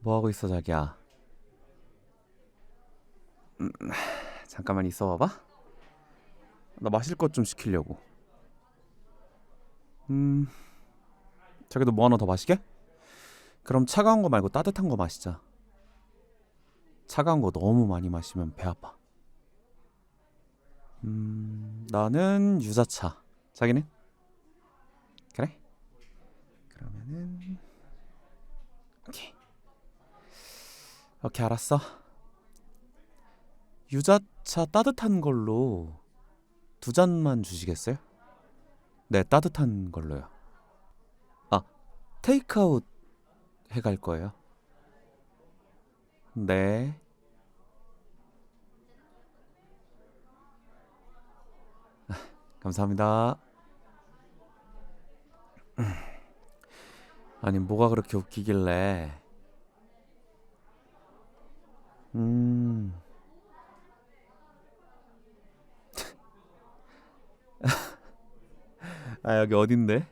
뭐 하고 있어 자기야? 음, 잠깐만 있어 봐봐. 나 마실 것 좀 시키려고. 음, 자기도 뭐 하나 더 마시게? 그럼 차가운 거 말고 따뜻한 거 마시자. 차가운 거 너무 많이 마시면 배 아파. 음, 나는 유자차. 자기는? 그래? 그러면은 오케이. 오케이 알았어. 유자차 따뜻한 걸로 두 잔만 주시겠어요? 네, 따뜻한 걸로요. 아, 테이크아웃 해갈 거예요. 네. 아, 감사합니다. 아니, 뭐가 그렇게 웃기길래. 음. 아, 여기 어딘데?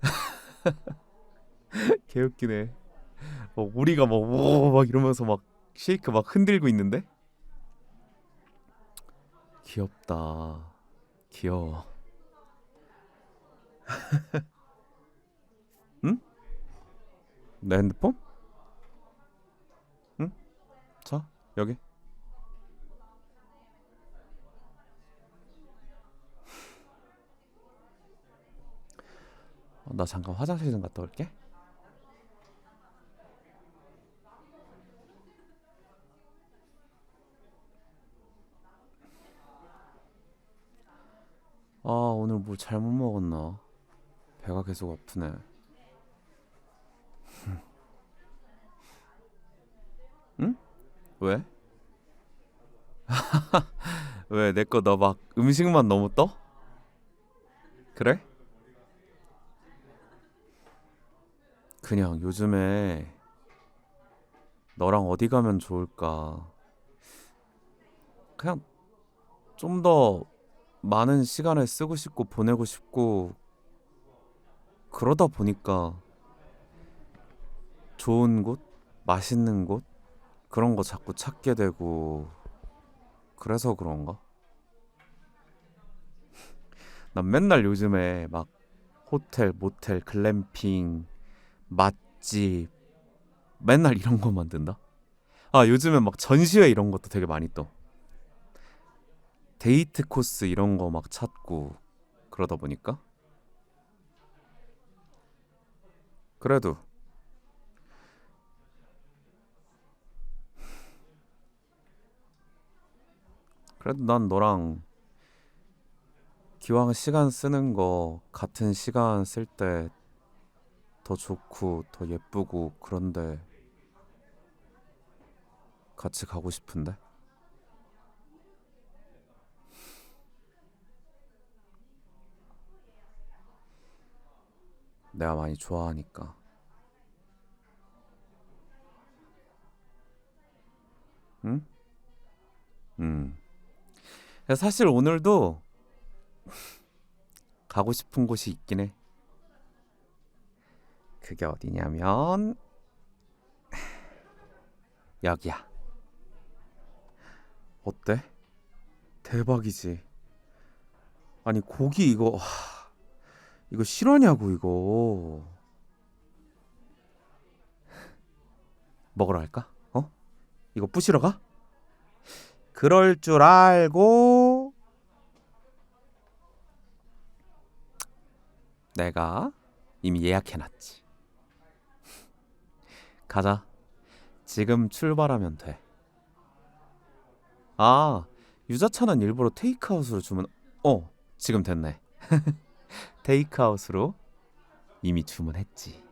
개웃기네. 뭐 우리가 막, 오, 막 이러면서 막 쉐이크 막 흔들고 있는데? 귀엽다. 귀여워. 응? 내 핸드폰? 응? 자, 여기. 어, 나 잠깐 화장실 좀 갔다 올게. 아, 오늘 뭘 잘못 먹었나? 배가 계속 아프네. 응? 왜? 왜? 내 거 너 막 음식만 너무 떠? 그래? 그냥 요즘에 너랑 어디 가면 좋을까? 그냥 좀 더 많은 시간을 쓰고 싶고 보내고 싶고 그러다 보니까 좋은 곳, 맛있는 곳 그런 거 자꾸 찾게 되고 그래서 그런가? 난 맨날 요즘에 막 호텔, 모텔, 글램핑, 맛집 맨날 이런 거 만든다. 아, 요즘에 막 전시회 이런 것도 되게 많이 떠. 데이트 코스 이런 거 막 찾고 그러다 보니까 그래도 그래도 난 너랑 기왕 시간 쓰는 거 같은 시간 쓸 때 더 좋고 더 예쁘고 그런데 같이 가고 싶은데 내가 많이 좋아하니까 응? 음. 사실 오늘도 가고 싶은 곳이 있긴 해. 그게 어디냐면 여기야. 어때? 대박이지. 아니 고기 이거 와, 이거 실화냐고 이거. 먹으러 갈까? 어? 이거 부시러 가? 그럴 줄 알고 내가 이미 예약해놨지. 가자. 지금 출발하면 돼. 아, 유자차는 일부러 테이크아웃으로 주문. 어, 지금 됐네. 테이크아웃으로 이미 주문했지.